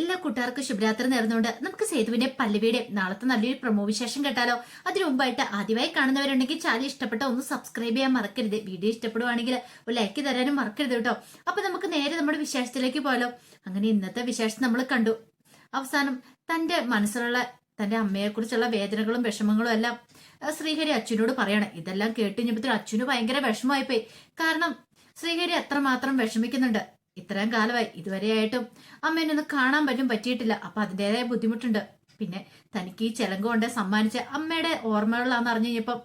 എല്ലാ കൂട്ടുകാർക്കും ശുഭരാത്രി നേർന്നുകൊണ്ട് നമുക്ക് സേതുവിന്റെ പല്ലവിയുടെ നാളത്തെ നല്ലൊരു പ്രൊമോ വിശേഷം കേട്ടാലോ? അതിനു മുമ്പായിട്ട് ആദ്യമായി കാണുന്നവരുണ്ടെങ്കിൽ ചാനൽ ഇഷ്ടപ്പെട്ട ഒന്ന് സബ്സ്ക്രൈബ് ചെയ്യാൻ മറക്കരുത്. വീഡിയോ ഇഷ്ടപ്പെടുവാണെങ്കിൽ ഒരു ലൈക്ക് തരാനും മറക്കരുത് കേട്ടോ. അപ്പൊ നമുക്ക് നേരെ നമ്മുടെ വിശേഷത്തിലേക്ക് പോയാലോ അങ്ങനെ ഇന്നത്തെ വിശേഷം നമ്മൾ കണ്ടു. അവസാനം തന്റെ മനസ്സിലുള്ള തന്റെ അമ്മയെക്കുറിച്ചുള്ള വേദനകളും വിഷമങ്ങളും എല്ലാം ശ്രീഹരി അച്ഛനോട് പറയണം. ഇതെല്ലാം കേട്ട് കഴിഞ്ഞപ്പോഴത്തേക്കും അച്ഛന് ഭയങ്കര വിഷമമായിപ്പോയി. കാരണം ശ്രീഹരി എത്രമാത്രം വിഷമിക്കുന്നുണ്ട്. ഇത്രയും കാലമായി ഇതുവരെയായിട്ടും അമ്മേനെ ഒന്ന് കാണാൻ പറ്റും പറ്റിയിട്ടില്ല. അപ്പൊ അതിന്റെതായ ബുദ്ധിമുട്ടുണ്ട്. പിന്നെ തനിക്ക് ഈ ചെലങ്ക കൊണ്ട് സമ്മാനിച്ച അമ്മയുടെ ഓർമ്മകളിലാന്ന് അറിഞ്ഞു കഴിഞ്ഞപ്പം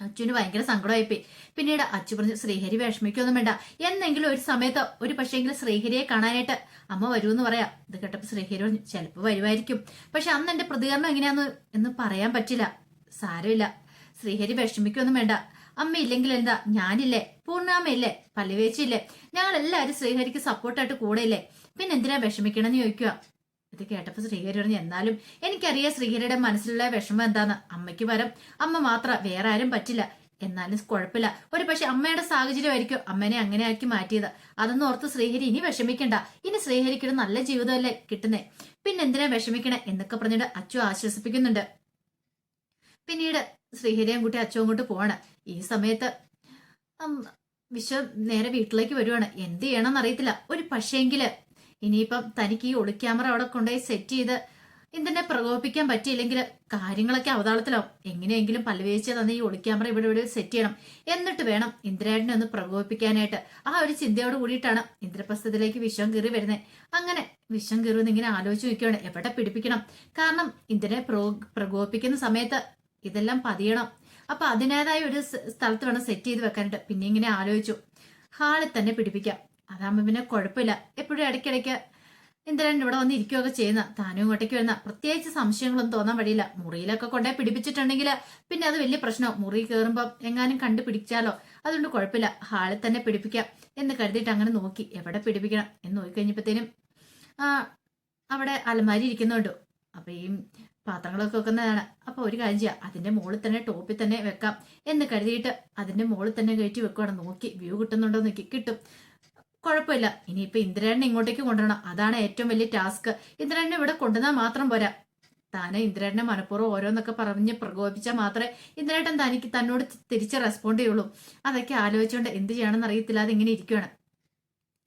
അച്ഛന് ഭയങ്കര സങ്കടമായിപ്പോയി. പിന്നീട് അച്ഛൻ പറഞ്ഞു ശ്രീഹരി വിഷമിക്കൊന്നും വേണ്ട. എന്നെങ്കിലും ഒരു സമയത്ത് ഒരു പക്ഷേങ്കിലും ശ്രീഹരിയെ കാണാനായിട്ട് അമ്മ വരുമെന്ന് പറയാം. ഇത് കേട്ടപ്പോൾ ശ്രീഹരി പറഞ്ഞു ചിലപ്പോൾ വരുമായിരിക്കും. പക്ഷെ അന്ന് എന്റെ പ്രതികരണം എങ്ങനെയാന്ന് എന്ന് പറയാൻ പറ്റില്ല. സാരമില്ല. ശ്രീഹരി വിഷമിക്കൊന്നും വേണ്ട. അമ്മ ഇല്ലെങ്കിൽ എന്താ ഞാനില്ലേ. പൂർണാമയില്ലേ പല്ലുവേച്ചില്ലേ ഞങ്ങൾ എല്ലാവരും ശ്രീഹരിക്ക് സപ്പോർട്ടായിട്ട് കൂടെ ഇല്ലേ പിന്നെ എന്തിനാ വിഷമിക്കണമെന്ന് ചോദിക്കുക ഇത് കേട്ടപ്പോൾ ശ്രീഹരി പറഞ്ഞു എന്നാലും എനിക്കറിയാം ശ്രീഹരിയുടെ മനസ്സിലുള്ള വിഷമം എന്താന്ന്. അമ്മയ്ക്ക് പരം അമ്മ മാത്രം വേറെ ആരും പറ്റില്ല. എന്നാലും കുഴപ്പമില്ല. ഒരു പക്ഷെ അമ്മയുടെ സാഹചര്യമായിരിക്കും അമ്മേനെ അങ്ങനെ ആക്കി മാറ്റിയത്. അതൊന്നും ഓർത്ത് ശ്രീഹരി ഇനി വിഷമിക്കണ്ട. ഇനി ശ്രീഹരിക്കൊരു നല്ല ജീവിതമല്ലേ കിട്ടുന്നേ. പിന്നെ എന്തിനാ വിഷമിക്കണേ? എന്നൊക്കെ പറഞ്ഞിട്ട് അച്ചു ആശ്വസിപ്പിക്കുന്നുണ്ട്. പിന്നീട് ശ്രീഹരിയും കുട്ടി അച്ചു അങ്ങോട്ട് പോവാണ്. ഈ സമയത്ത് വിശ്വം നേരെ വീട്ടിലേക്ക് വരുവാണ്. എന്ത് ചെയ്യണമെന്ന് അറിയത്തില്ല. ഒരു പക്ഷേങ്കിൽ ഇനിയിപ്പം തനിക്ക് ഈ ഒളി ക്യാമറ അവിടെ കൊണ്ടുപോയി സെറ്റ് ചെയ്ത് ഇതിനെ പ്രകോപിപ്പിക്കാൻ പറ്റിയില്ലെങ്കിൽ കാര്യങ്ങളൊക്കെ അവതാളത്തിലാവും. എങ്ങനെയെങ്കിലും പല്ലുവേച്ച് തന്നെ ഈ ഒളി ക്യാമറ ഇവിടെ ഇവിടെ സെറ്റ് ചെയ്യണം. എന്നിട്ട് വേണം ഇന്ദ്രേട്ടനെ ഒന്ന് പ്രകോപിപ്പിക്കാനായിട്ട്. ആ ഒരു ചിന്തയോട് കൂടിയിട്ടാണ് ഇന്ദ്രപ്രസ്ഥത്തിലേക്ക് വിഷം കയറി വരുന്നത്. അങ്ങനെ വിഷം കയറുമെന്ന് ഇങ്ങനെ ആലോചിച്ച് നോക്കുകയാണ് എവിടെ പിടിപ്പിക്കണം? കാരണം ഇന്ദ്രനെ പ്രകോപിക്കുന്ന സമയത്ത് ഇതെല്ലാം പതിയണം. അപ്പൊ അതിനേതായ ഒരു സ്ഥലത്ത് വേണം സെറ്റ് ചെയ്ത് വെക്കാനായിട്ട്. പിന്നെ ഇങ്ങനെ ആലോചിച്ചു. ഹാളിൽ തന്നെ പിടിപ്പിക്കാം. അതാകുമ്പോ പിന്നെ കുഴപ്പമില്ല എപ്പോഴും ഇടയ്ക്കിടയ്ക്ക് ഇന്ദ്രൻ ഇവിടെ വന്ന് ഇരിക്കുകയൊക്കെ ചെയ്യുന്ന താനും ഇങ്ങോട്ടേക്ക് വരുന്ന പ്രത്യേകിച്ച് സംശയങ്ങളൊന്നും തോന്നാൻ വഴിയില്ല. മുറിയിലൊക്കെ കൊണ്ടേ പിടിപ്പിച്ചിട്ടുണ്ടെങ്കിൽ പിന്നെ അത് വലിയ പ്രശ്നം. മുറി കയറുമ്പോൾ എങ്ങാനും കണ്ടു പിടിച്ചാലോ? അതുകൊണ്ട് കുഴപ്പമില്ല ഹാളിൽ തന്നെ പിടിപ്പിക്കാം എന്ന് കരുതിയിട്ട് അങ്ങനെ നോക്കി. എവിടെ പിടിപ്പിക്കണം എന്ന് നോക്കിക്കഴിഞ്ഞപ്പോഴത്തേനും ആ അവിടെ അലമാരി ഇരിക്കുന്നുണ്ട് അപ്പൊ ഈ പാത്രങ്ങളൊക്കെ വെക്കുന്നതാണ്. അപ്പൊ ഒരു കാര്യം ചെയ്യാം. അതിന്റെ മുകളിൽ തന്നെ ടോപ്പിൽ തന്നെ വെക്കാം എന്ന് കരുതിയിട്ട് അതിന്റെ മുകളിൽ തന്നെ കയറ്റി വെക്കുവാണ്. നോക്കി വ്യൂ കിട്ടുന്നുണ്ടോ നോക്കി. കിട്ടും. കുഴപ്പമില്ല. ഇനിയിപ്പോ ഇന്ദ്രനെ ഇങ്ങോട്ടേക്ക് കൊണ്ടുവരണം. അതാണ് ഏറ്റവും വലിയ ടാസ്ക്. ഇന്ദ്രനെ ഇവിടെ കൊണ്ടുവന്നാൽ മാത്രം പോരാ. താനെ ഇന്ദ്രനെ മനഃപൂർവം ഓരോന്നൊക്കെ പറഞ്ഞ് പ്രകോപിച്ചാൽ മാത്രമേ ഇന്ദ്രേട്ടൻ തനിക്ക് തന്നോട് തിരിച്ച് റെസ്പോണ്ട് ചെയ്യുള്ളൂ. അതൊക്കെ ആലോചിച്ചുകൊണ്ട് എന്ത് ചെയ്യണമെന്ന് അറിയത്തില്ല ഇങ്ങനെ ഇരിക്കുകയാണ്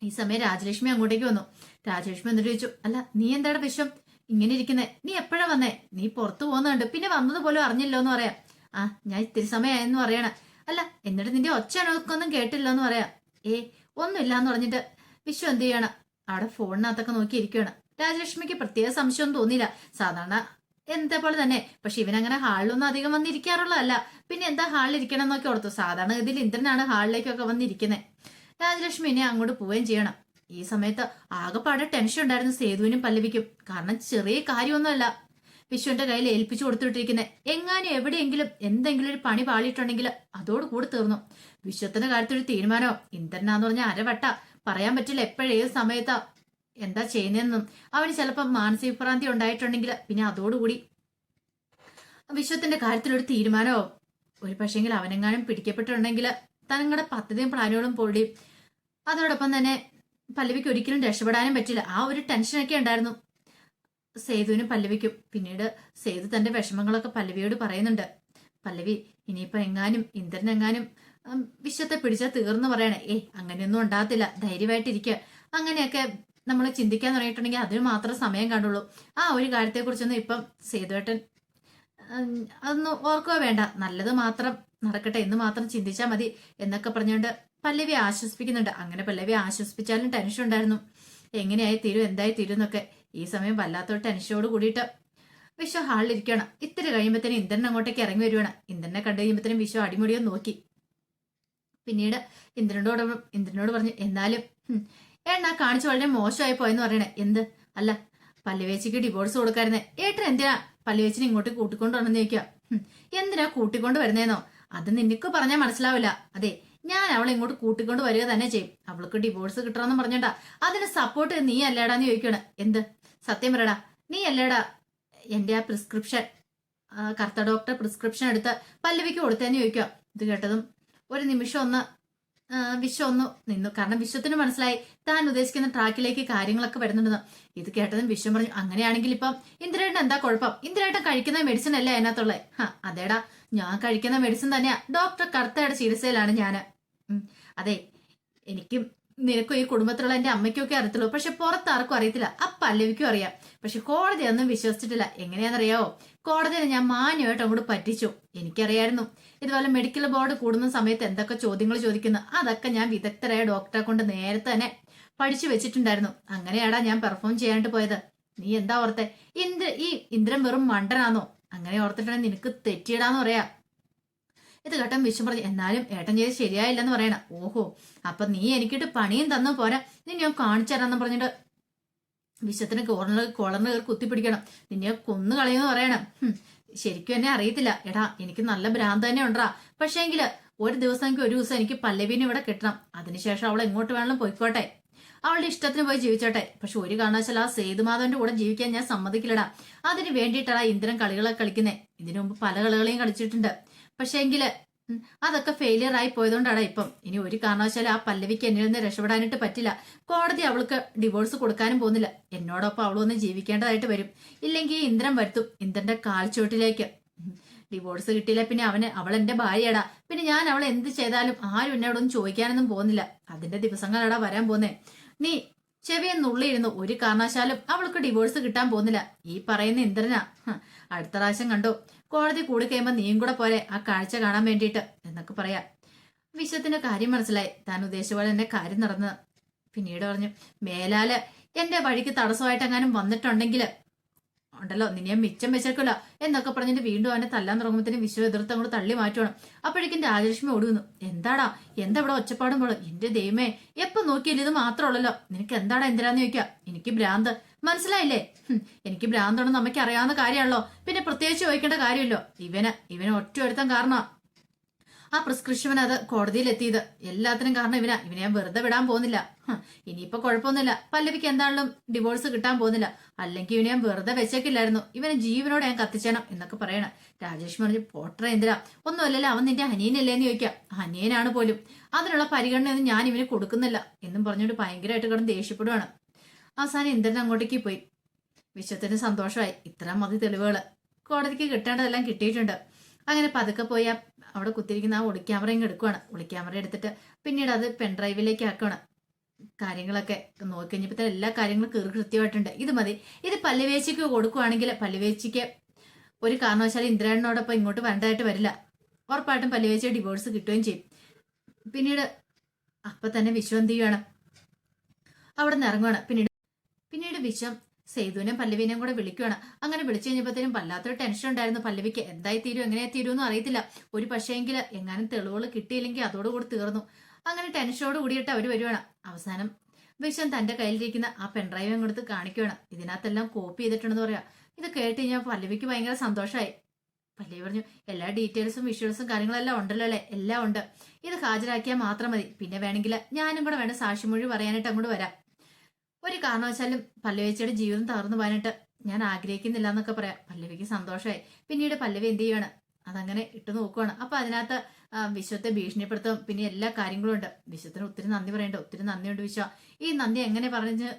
ഈ സമയം രാജലക്ഷ്മി അങ്ങോട്ടേക്ക് വന്നു. രാജലക്ഷ്മി എന്നിട്ട് ചോദിച്ചു അല്ല നീ എന്താണ് വിശ്വം? ഇങ്ങനെ ഇരിക്കുന്നേ. നീ എപ്പോഴാ വന്നേ? നീ പുറത്തു പോകുന്നുണ്ട്. പിന്നെ വന്നത് പോലും അറിഞ്ഞില്ലോ എന്ന് പറയാം. ആ ഞാൻ ഇത്തിരി സമയമായെന്ന് പറയണ. അല്ല എന്നിട്ട് നിന്റെ ഒച്ച അണക്കൊന്നും കേട്ടില്ലെന്ന് പറയാം. ഏ ഒന്നുമില്ല എന്ന് പറഞ്ഞിട്ട് വിശ്വം എന്ത് ചെയ്യണം? അവിടെ ഫോണിനകത്തൊക്കെ നോക്കി ഇരിക്കുകയാണ് രാജലക്ഷ്മിക്ക് പ്രത്യേക സംശയമൊന്നും തോന്നിയില്ല. സാധാരണ എന്താ പോലെ തന്നെ. പക്ഷെ അങ്ങനെ ഹാളിലൊന്നും അധികം വന്നിരിക്കാറുള്ളതല്ല. പിന്നെ എന്താ ഹാളിൽ ഇരിക്കണം എന്നൊക്കെ ഓർത്തു. സാധാരണ ഗതിയിൽ ഇന്ദ്രനാണ് ഹാളിലേക്കൊക്കെ വന്നിരിക്കുന്നത് രാജലക്ഷ്മി ഇനി അങ്ങോട്ട് പോവുകയും ചെയ്യണം. ഈ സമയത്ത് ആകെപ്പാടെ ടെൻഷൻ ഉണ്ടായിരുന്നു സേതുവിനും പല്ലവിക്കും. കാരണം ചെറിയ കാര്യമൊന്നുമല്ല. വിശ്വന്റെ കയ്യിൽ ഏൽപ്പിച്ചു കൊടുത്തിട്ടിരിക്കുന്നത് എങ്ങാനും എവിടെയെങ്കിലും എന്തെങ്കിലും ഒരു പണി പാളിയിട്ടുണ്ടെങ്കിൽ അതോട് കൂടി തീർന്നു. വിശ്വത്തിന്റെ കാര്യത്തിൽ ഒരു തീരുമാനമോ ഇന്ദ്രനാന്ന് പറഞ്ഞ അരവട്ട. പറയാൻ പറ്റില്ല എപ്പോഴേത് സമയത്താ. എന്താ ചെയ്യുന്നതെന്നും. അവന് ചിലപ്പോൾ മാനസിക ഭ്രാന്തി ഉണ്ടായിട്ടുണ്ടെങ്കിൽ പിന്നെ അതോടുകൂടി വിശ്വത്തിന്റെ കാര്യത്തിൽ ഒരു തീരുമാനമോ ഒരു പക്ഷേങ്കിൽ അവനെങ്ങാനും പിടിക്കപ്പെട്ടിട്ടുണ്ടെങ്കിൽ തങ്ങളുടെ പദ്ധതിയും പ്ലാനുകളും പൊള്ളിയും അതോടൊപ്പം തന്നെ പല്ലവിക്ക് ഒരിക്കലും രക്ഷപ്പെടാനും പറ്റില്ല. ആ ഒരു ടെൻഷനൊക്കെ ഉണ്ടായിരുന്നു. സേതുവിനും പല്ലവിക്കും. പിന്നീട് സേതു തന്റെ വിഷമങ്ങളൊക്കെ പല്ലവിയോട് പറയുന്നുണ്ട്. പല്ലവി ഇനിയിപ്പോ എങ്ങാനും ഉം, വിശ്വത്തെ പിടിച്ചാൽ തീർന്നു പറയണേ. ഏ അങ്ങനെയൊന്നും ഉണ്ടാകത്തില്ല. ധൈര്യമായിട്ടിരിക്കുക അങ്ങനെയൊക്കെ നമ്മൾ ചിന്തിക്കാൻ തുടങ്ങിയിട്ടുണ്ടെങ്കിൽ അതിന് മാത്രം സമയം കണ്ടുള്ളൂ ആ ഒരു കാര്യത്തെക്കുറിച്ചൊന്നും ഇപ്പം സേതുവേട്ടൻ അതൊന്നും ഓർക്കുക വേണ്ട. നല്ലത് മാത്രം നടക്കട്ടെ എന്ന് മാത്രം ചിന്തിച്ചാൽ മതി എന്നൊക്കെ പറഞ്ഞുകൊണ്ട് പല്ലവി ആശ്വസിപ്പിക്കുന്നുണ്ട്. അങ്ങനെ പല്ലവി ആശ്വസിപ്പിച്ചാലും ടെൻഷൻ ഉണ്ടായിരുന്നു. എങ്ങനെയായി തീരും എന്തായി തീരും എന്നൊക്കെ ഈ സമയം വല്ലാത്തൊരു ടെൻഷനോട് കൂടിയിട്ട് വിശ്വ ഹാളിലിരിക്കണം ഇത്തിരി കഴിയുമ്പോഴത്തേനും ഇന്ദ്രൻ അങ്ങോട്ടേക്ക് ഇറങ്ങി വരുവാണ്. ഇന്ദ്രനെ കണ്ടു കഴിയുമ്പോഴത്തേനും വിശ്വ അടിമുടിയോ നോക്കി. പിന്നീട് ഇന്ദ്രനോട് ഇന്ദ്രനോട് പറഞ്ഞു എന്നാലും ഏട്ടൻ ആ കാണിച്ചു വളരെ മോശമായി പോയെന്ന് പറയണേ. എന്ത്? അല്ല പല്ലുവേച്ചിക്ക് ഡിവോഴ്സ് കൊടുക്കായിരുന്നേ. ഏട്ടൻ എന്തിനാ പല്ലുവേച്ചിനെ ഇങ്ങോട്ട് കൂട്ടിക്കൊണ്ടു വരണമെന്ന് ചോദിക്കുക എന്തിനാ കൂട്ടിക്കൊണ്ട് വരുന്നേന്നോ അത് നിനക്ക് പറഞ്ഞാൽ മനസ്സിലാവില്ല. അതെ ഞാൻ അവളെ ഇങ്ങോട്ട് കൂട്ടിക്കൊണ്ട് വരിക തന്നെ ചെയ്യും. അവൾക്ക് ഡിവോഴ്സ് കിട്ടണമെന്ന് പറഞ്ഞണ്ട അതിന് സപ്പോർട്ട് നീ അല്ലേടാന്ന് ചോദിക്കണ് എന്ത്? സത്യം പറയടാ. നീ അല്ലേടാ എന്റെ ആ പ്രിസ്ക്രിപ്ഷൻ കർത്ത ഡോക്ടർ പ്രിസ്ക്രിപ്ഷൻ എടുത്ത് പല്ലവിക്ക് കൊടുത്തേന്ന് ചോദിക്കുക ഇത് കേട്ടതും ഒരു നിമിഷം ഒന്ന് വിശ്വം ഒന്ന് നിന്നു. കാരണം വിശ്വത്തിന് മനസ്സിലായി. താൻ ഉദ്ദേശിക്കുന്ന ട്രാക്കിലേക്ക് കാര്യങ്ങളൊക്കെ വരുന്നുണ്ടെന്ന്. ഇത് കേട്ടതും വിശ്വം പറഞ്ഞു അങ്ങനെയാണെങ്കിൽ ഇപ്പം ഇന്ദ്രേട്ടൻ എന്താ കുഴപ്പം? ഇന്ദ്രേട്ടൻ കഴിക്കുന്ന മെഡിസിൻ അല്ലേ അതിനകത്തുള്ളത് ഹാ അതേടാ. ഞാൻ കഴിക്കുന്ന മെഡിസിൻ തന്നെയാ. ഡോക്ടർ കർത്തയുടെ ചികിത്സയിലാണ് ഞാൻ അതെ. എനിക്കും നിനക്കും ഈ കുടുംബത്തിലുള്ള എന്റെ അമ്മയ്ക്കും ഒക്കെ അറിയത്തുള്ളൂ. പക്ഷെ പുറത്താർക്കും അറിയത്തില്ല. ആ പല്ലവിക്കും അറിയാം. പക്ഷെ കോടതി ഒന്നും വിശ്വസിച്ചിട്ടില്ല. എങ്ങനെയാണെന്നറിയാവോ? കോടതിയെ ഞാൻ മാന്യമായിട്ട് അങ്ങോട്ട് പറ്റിച്ചു. എനിക്കറിയായിരുന്നു. ഇതുപോലെ മെഡിക്കൽ ബോർഡ് കൂടുന്ന സമയത്ത് എന്തൊക്കെ ചോദ്യങ്ങൾ ചോദിക്കുന്നു. അതൊക്കെ ഞാൻ വിദഗ്ധരായ ഡോക്ടറെ കൊണ്ട് നേരത്തെ തന്നെ പഠിച്ചു വെച്ചിട്ടുണ്ടായിരുന്നു. അങ്ങനെയാടാ ഞാൻ പെർഫോം ചെയ്യാണ്ട് പോയത്. നീ എന്താ ഓർത്തെ? ഇന്ദ്ര ഈ ഇന്ദ്രൻ വെറും മണ്ടനാന്നോ? അങ്ങനെ ഓർത്തിട്ടാണ് നിനക്ക് തെറ്റിയിടാന്ന് പറയാ. ഇത് ഘട്ടം വിശ്വം പറഞ്ഞു എന്നാലും ഏട്ടൻ ചെയ്ത് ശരിയായില്ലെന്ന് പറയണ. ഓഹോ അപ്പൊ നീ എനിക്കിട്ട് പണിയും തന്നു പോരാ. നീ ഞാൻ കാണിച്ചു തരാന്ന് പറഞ്ഞിട്ട് വിശ്വത്തിന് കോർണർ കോളറിന് കയറി കുത്തിപ്പിടിക്കണം. നിന്നെ കൊന്നു കളയുമെന്ന് പറയണം. ശരിക്കും എന്നെ അറിയത്തില്ല. എടാ എനിക്ക് നല്ല ഭ്രാന്ത് തന്നെ ഉണ്ടാ പക്ഷേങ്കിൽ ഒരു ദിവസം എനിക്ക് ഒരു ദിവസം എനിക്ക് പല്ലവീനെ ഇവിടെ കിട്ടണം. അതിനുശേഷം അവൾ എങ്ങോട്ട് വേണമെങ്കിലും പോയിക്കോട്ടെ. അവളുടെ ഇഷ്ടത്തിന് പോയി ജീവിച്ചോട്ടെ. പക്ഷെ ഒരു കാരണവശാൽ ആ സേതുമാധവന്റെ കൂടെ ജീവിക്കാൻ ഞാൻ സമ്മതിക്കില്ലടാ. അതിന് വേണ്ടിയിട്ടാണ് ഇന്ദ്രൻ കളികളൊക്കെ കളിക്കുന്നേ. ഇതിനു മുമ്പ് പല കളികളെയും കളിച്ചിട്ടുണ്ട്. പക്ഷേങ്കിൽ അതൊക്കെ ഫെയിലിയർ ആയി പോയതുകൊണ്ടാണ് ഇപ്പം. ഇനി ഒരു കാരണവശാലും ആ പല്ലവിക്ക് എന്നിൽ നിന്ന് രക്ഷപ്പെടാനായിട്ട് പറ്റില്ല. കോടതി അവൾക്ക് ഡിവോഴ്സ് കൊടുക്കാനും പോകുന്നില്ല. എന്നോടൊപ്പം അവളൊന്ന് ജീവിക്കേണ്ടതായിട്ട് വരും. ഇല്ലെങ്കിൽ ഇന്ദ്രൻ വരുത്തും. ഇന്ദ്രന്റെ കാൽച്ചുവട്ടിലേക്ക്. ഡിവോഴ്സ് കിട്ടിയില്ല പിന്നെ അവന്. അവൾ എന്റെ ഭാര്യയടാ. പിന്നെ ഞാൻ അവൾ എന്ത് ചെയ്താലും ആരും എന്നോടൊന്നും ചോദിക്കാനൊന്നും പോകുന്നില്ല. അതിന്റെ ദിവസങ്ങളടാ വരാൻ പോന്നേ നീ ചെവിയെ നുള്ളിയിരുന്നു ഒരു കാരണവശാലും അവൾക്ക് ഡിവോഴ്സ് കിട്ടാൻ പോകുന്നില്ല. ഈ പറയുന്ന ഇന്ദ്രനാ. അടുത്ത പ്രാവശ്യം കണ്ടു? കോടതി കൂടി കഴിയുമ്പോൾ നീയും കൂടെ പോരെ ആ കാഴ്ച കാണാൻ വേണ്ടിയിട്ട് എന്നൊക്കെ പറയാം. വിശ്വത്തിന്റെ കാര്യം മനസ്സിലായി. താൻ ഉദ്ദേശിച്ച പോലെ എന്റെ കാര്യം നടന്നത് പിന്നീട് പറഞ്ഞു മേലാൽ എന്റെ വഴിക്ക് തടസ്സമായിട്ട് എങ്ങാനും വന്നിട്ടുണ്ടെങ്കിൽ ഉണ്ടല്ലോ നിന്നെ മിച്ചം വെച്ചേക്കല്ലോ എന്നൊക്കെ പറഞ്ഞിട്ട് വീണ്ടും അവനെ തല്ലാൻ തുടങ്ങുമ്പോഴത്തേനും വിശ്വ എതിർത്ത് അങ്ങോട്ട് തള്ളി മാറ്റണം അപ്പോഴേക്കും രാജലക്ഷ്മി ഓടുന്നു എന്താടാ എന്താ ഇവിടെ ഒച്ചപ്പാടും പോളും എന്റെ ദൈവമേ എപ്പൊ നോക്കിയാലും ഇത് മാത്രമുള്ളല്ലോ നിനക്ക് എന്താടാ എന്തിനാന്ന് ചോദിക്കാം? എനിക്ക് ഭ്രാന്ത്. മനസ്സിലായില്ലേ? എനിക്ക് ഭ്രാന്തുണ്ടെന്ന് അമ്മയ്ക്ക് അറിയാവുന്ന കാര്യമാണല്ലോ. പിന്നെ പ്രത്യേകിച്ച് ചോദിക്കേണ്ട കാര്യമല്ലോ. ഇവന് ഇവന് ഒറ്റ ഒരുത്തം കാരണം ആ പ്രിസ്ക്രിപ്ഷൻ അത് കോടതിയിൽ എത്തിയത് എല്ലാത്തിനും കാരണം ഇവനാ. ഇവനെ ഞാൻ വെറുതെ വിടാൻ പോകുന്നില്ല. ഇനിയിപ്പോ കുഴപ്പമൊന്നുമില്ല. പല്ലവിക്ക് എന്താണെങ്കിലും ഡിവോഴ്സ് കിട്ടാൻ പോകുന്നില്ല. അല്ലെങ്കിൽ ഇവനെ ഞാൻ വെറുതെ വെച്ചേക്കില്ലായിരുന്നു. ഇവനെ ജീവനോടെ ഞാൻ കത്തിച്ചേണം എന്നൊക്കെ പറയണം. രാജേഷ് പറഞ്ഞു പോട്ടറ എന്തിനാ? ഒന്നുമല്ലല്ലോ അവൻ നിന്റെ അനിയനല്ലേ എന്ന് ചോദിക്കാം. അനിയനാണ് പോലും. അതിനുള്ള പരിഗണനയൊന്നും ഞാൻ ഇവന് കൊടുക്കുന്നില്ല എന്നും പറഞ്ഞുകൊണ്ട് ഭയങ്കരമായിട്ട് കിടന്ന് ദേഷ്യപ്പെടുവാണ്. അവസാനം ഇന്ദ്രൻ അങ്ങോട്ടേക്ക് പോയി? വിശ്വത്തിന് സന്തോഷമായി. ഇത്ര മതി തെളിവുകൾ കോടതിക്ക് കിട്ടേണ്ടതെല്ലാം കിട്ടിയിട്ടുണ്ട്. അങ്ങനെ പതുക്കെ പോയി ആ അവിടെ കുത്തിരിക്കുന്ന ആ ഒളിക്യാമറ ഇങ്ങ് എടുക്കുവാണ്. ഒളിക്യാമറ എടുത്തിട്ട് പിന്നീട് അത് പെൺഡ്രൈവിലേക്ക് ആക്കുകയാണ് കാര്യങ്ങളൊക്കെ നോക്കിക്കഴിഞ്ഞപ്പോൾ തന്നെ എല്ലാ കാര്യങ്ങളും കീറി കൃത്യമായിട്ടുണ്ട്. ഇത് മതി. ഇത് പല്ലുവേച്ചിക്ക് കൊടുക്കുവാണെങ്കിൽ പല്ലുവേച്ചിക്ക് ഒരു കാരണവശാലും ഇന്ദ്രനോടൊപ്പം ഇങ്ങോട്ട് വരേണ്ടതായിട്ട് വരില്ല. ഉറപ്പായിട്ടും പല്ലുവേച്ചി ഡിവോഴ്സ് കിട്ടുകയും ചെയ്യും. പിന്നീട് അപ്പം തന്നെ വിശ്വം ചെയ്യുകയാണ് അവിടെ നിന്ന് ഇറങ്ങുവാണ്. പിന്നീട് വിശ്വം. സേതുവിനെയും പല്ലവിനെയും കൂടെ വിളിക്കുവാണ്. അങ്ങനെ വിളിച്ചു കഴിഞ്ഞപ്പോഴത്തേനും വല്ലാത്തൊരു ടെൻഷൻ ഉണ്ടായിരുന്നു പല്ലവിക്ക്. എന്തായി തീരും എങ്ങനെ തീരുമെന്നും അറിയത്തില്ല. ഒരു പക്ഷേങ്കിൽ എങ്ങാനും തെളിവുകൾ കിട്ടിയില്ലെങ്കിൽ അതോടുകൂടി തീർന്നു. അങ്ങനെ ടെൻഷനോട് കൂടിയിട്ട് അവർ വരുവാണ്. അവസാനം വിഷം തന്റെ കയ്യിലിരിക്കുന്ന ആ പെൺഡ്രൈവ് കൊടുത്ത് കാണിക്കുവാണ്. ഇതിനകത്തെല്ലാം കോപ്പി ചെയ്തിട്ടുണ്ടെന്ന് പറയാം. ഇത് കേട്ട് കഴിഞ്ഞാൽ പല്ലവിക്ക് ഭയങ്കര സന്തോഷമായി പല്ലവി പറഞ്ഞു എല്ലാ ഡീറ്റെയിൽസും വിഷ്വൽസും കാര്യങ്ങളെല്ലാം ഉണ്ടല്ലോ അല്ലേ? എല്ലാം ഉണ്ട്. ഇത് ഹാജരാക്കിയാൽ മാത്രം മതി. പിന്നെ വേണമെങ്കിൽ ഞാനും കൂടെ വേണം സാക്ഷിമൊഴി പറയാനായിട്ട് അങ്ങോട്ട് വരാം ഒരു കാരണവശാലും പല്ലവിച്ചയുടെ ജീവിതം തകർന്നു പോകാനായിട്ട് ഞാൻ ആഗ്രഹിക്കുന്നില്ല എന്നൊക്കെ പറയാം. പല്ലവിക്ക് സന്തോഷമായി പിന്നീട് പല്ലവി എന്ത് ചെയ്യാണ് അതങ്ങനെ ഇട്ടു നോക്കുവാണ്. അപ്പൊ അതിനകത്ത് വിശ്വത്തെ ഭീഷണിപ്പെടുത്തും. പിന്നെ എല്ലാ കാര്യങ്ങളും ഉണ്ട്. വിശ്വത്തിന് ഒത്തിരി നന്ദി പറയണ്ട? ഒത്തിരി നന്ദിയുണ്ട് വിശ്വ. ഈ നന്ദി എങ്ങനെ പറഞ്ഞ്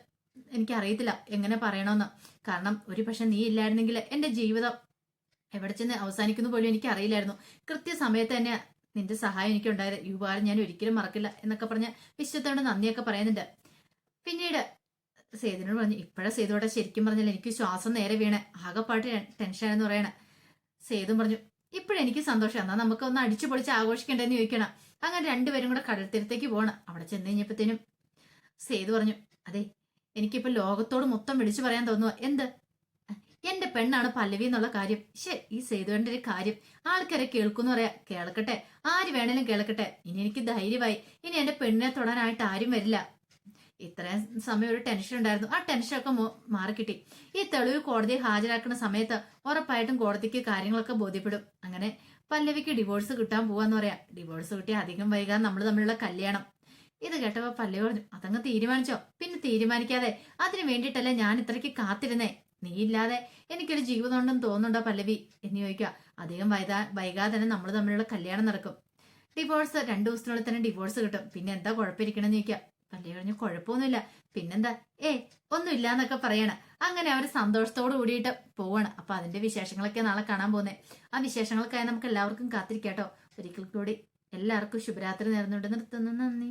എനിക്ക് അറിയത്തില്ല എങ്ങനെ പറയണമെന്ന് കാരണം ഒരു പക്ഷെ നീ ഇല്ലായിരുന്നെങ്കിൽ എന്റെ ജീവിതം എവിടെ ചെന്ന് അവസാനിക്കുന്നു പോലും എനിക്ക് അറിയില്ലായിരുന്നു കൃത്യസമയത്ത് തന്നെ നിന്റെ സഹായം എനിക്കുണ്ടായത്. ഈ ഞാൻ ഒരിക്കലും മറക്കില്ല എന്നൊക്കെ പറഞ്ഞ് വിശ്വത്തോട് നന്ദിയൊക്കെ പറയുന്നുണ്ട്. പിന്നീട് സേതുവിനോട് പറഞ്ഞു ഇപ്പോഴാ സേതുവിടെ ശരിക്കും പറഞ്ഞാൽ എനിക്ക് ശ്വാസം നേരെ വീണേ ആകെപ്പാട്ട് ടെൻഷനാണെന്ന് പറയണേ. സേതു പറഞ്ഞു ഇപ്പോഴെനിക്ക് സന്തോഷം എന്നാ നമുക്ക് ഒന്ന് അടിച്ചു പൊളിച്ച് ആഘോഷിക്കണ്ടെന്ന് ചോദിക്കണം. അങ്ങനെ രണ്ടുപേരും കൂടെ കടൽ തീരത്തേക്ക് പോകണം അവിടെ ചെന്ന് കഴിഞ്ഞപ്പോഴത്തേനും സേതു പറഞ്ഞു അതെ എനിക്കിപ്പോ ലോകത്തോട് മൊത്തം വിളിച്ചു പറയാൻ തോന്നുക എന്ത്? എന്റെ പെണ്ണാണ് പല്ലവി എന്നുള്ള കാര്യം. ശേ ഈ സേതുവിന്റെ ഒരു കാര്യം. ആൾക്കാരെ കേൾക്കുന്നു പറയാ കേൾക്കട്ടെ. ആര് വേണേലും കേൾക്കട്ടെ. ഇനി എനിക്ക് ധൈര്യമായി. ഇനി എന്റെ പെണ്ണിനെ തൊടാനായിട്ട് ആരും വരില്ല. ഇത്രയും സമയം ഒരു ടെൻഷൻ ഉണ്ടായിരുന്നു. ആ ടെൻഷനൊക്കെ മാറിക്കിട്ടി. ഈ തെളിവ് കോടതിയെ ഹാജരാക്കുന്ന സമയത്ത് ഉറപ്പായിട്ടും കോടതിക്ക് കാര്യങ്ങളൊക്കെ ബോധ്യപ്പെടും. അങ്ങനെ പല്ലവിക്ക് ഡിവോഴ്സ് കിട്ടാൻ പോവാന്ന് പറയാം. ഡിവോഴ്സ് കിട്ടിയ അധികം വൈകാതെ നമ്മൾ തമ്മിലുള്ള കല്യാണം. ഇത് കേട്ടപ്പോ പല്ലവി പറഞ്ഞു അതങ്ങ് തീരുമാനിച്ചോ. പിന്നെ തീരുമാനിക്കാതെ അതിനു വേണ്ടിയിട്ടല്ലേ ഞാൻ ഇത്രയ്ക്ക് കാത്തിരുന്നേ? നീ ഇല്ലാതെ എനിക്കൊരു ജീവിതം ഉണ്ടെന്ന് തോന്നുന്നുണ്ടോ പല്ലവി? എന്ന് ചോദിക്കുക. അധികം വൈകാ വൈകാതെ തന്നെ നമ്മൾ തമ്മിലുള്ള കല്യാണം നടക്കും. ഡിവോഴ്സ് രണ്ടു ദിവസത്തിനുള്ളിൽ തന്നെ ഡിവോഴ്സ് കിട്ടും. പിന്നെ എന്താ കുഴപ്പമിരിക്കണമെന്ന് ചോദിക്കാം പല്ലി കഴിഞ്ഞ് കുഴപ്പമൊന്നുമില്ല. പിന്നെന്താ? ഏ ഒന്നുമില്ല എന്നൊക്കെ പറയണം. അങ്ങനെ അവർ സന്തോഷത്തോട് കൂടിയിട്ട് പോവാണ്. അപ്പൊ അതിന്റെ വിശേഷങ്ങളൊക്കെ നാളെ കാണാൻ പോകുന്നത് ആ വിശേഷങ്ങൾക്കായി നമുക്ക് എല്ലാവർക്കും കാത്തിരിക്കാട്ടോ. ഒരിക്കൽ കൂടി എല്ലാവർക്കും ശുഭരാത്രി നേർന്നുകൊണ്ട് നിർത്തുന്നു. നന്ദി.